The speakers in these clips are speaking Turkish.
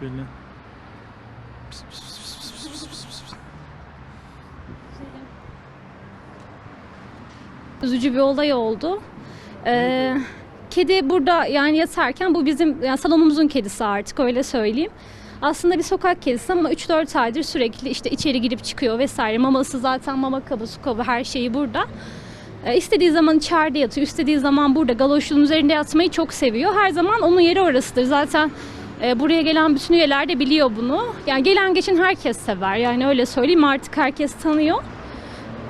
belli. Üzücü bir olay oldu. Ee, kedi burada yani yatarken bu bizim yani salonumuzun kedisi artık öyle söyleyeyim. Aslında bir sokak kedisi ama 3-4 aydır sürekli işte içeri girip çıkıyor vesaire. Maması zaten mama kabı, su kabı her şeyi burada. Ee, istediği zaman içeride yatıyor, istediği zaman burada galoşun üzerinde yatmayı çok seviyor. Her zaman onun yeri orasıdır. Zaten e, buraya gelen bütün üyeler de biliyor bunu. Yani gelen geçen herkes sever. Yani öyle söyleyeyim artık herkes tanıyor.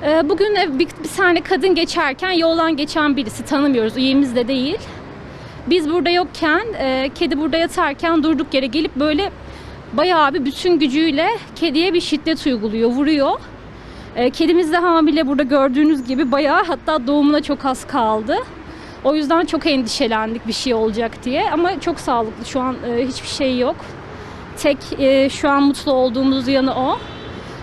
Ee, Bugün ev- bir, tane kadın geçerken yoldan geçen birisi tanımıyoruz, üyemiz de değil. Biz burada yokken, e, kedi burada yatarken durduk yere gelip böyle bayağı bir bütün gücüyle kediye bir şiddet uyguluyor, vuruyor. E, kedimiz de hamile burada gördüğünüz gibi bayağı hatta doğumuna çok az kaldı. O yüzden çok endişelendik bir şey olacak diye ama çok sağlıklı şu an e, hiçbir şey yok. Tek e, şu an mutlu olduğumuz yanı o.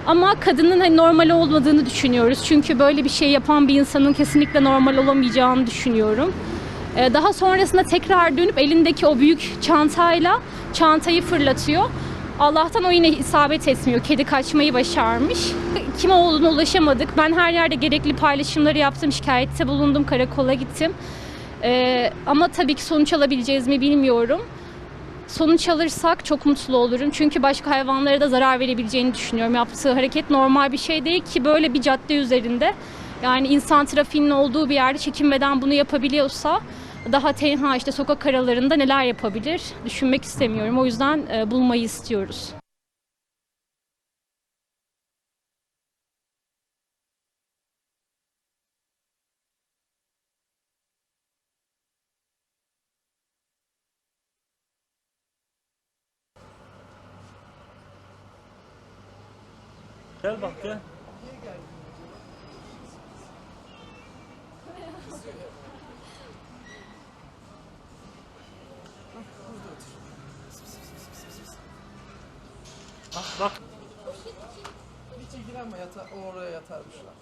Ama kadının hani normal olmadığını düşünüyoruz. Çünkü böyle bir şey yapan bir insanın kesinlikle normal olamayacağını düşünüyorum. Ee, Daha sonrasında tekrar dönüp elindeki o büyük çantayla çantayı fırlatıyor. Allah'tan o yine isabet etmiyor. Kedi kaçmayı başarmış. Kim olduğunu ulaşamadık. Ben her yerde gerekli paylaşımları yaptım. Şikayette bulundum. Karakola gittim. Ee, ama tabii ki sonuç alabileceğiz mi bilmiyorum. Sonuç alırsak çok mutlu olurum. Çünkü başka hayvanlara da zarar verebileceğini düşünüyorum. Yaptığı hareket normal bir şey değil ki böyle bir cadde üzerinde yani insan trafiğinin olduğu bir yerde çekinmeden bunu yapabiliyorsa daha tenha işte sokak aralarında neler yapabilir düşünmek istemiyorum. O yüzden e, bulmayı istiyoruz. Gel bak gel. Bak bak. Hiç ilgilenme yata, oraya yatarmışlar.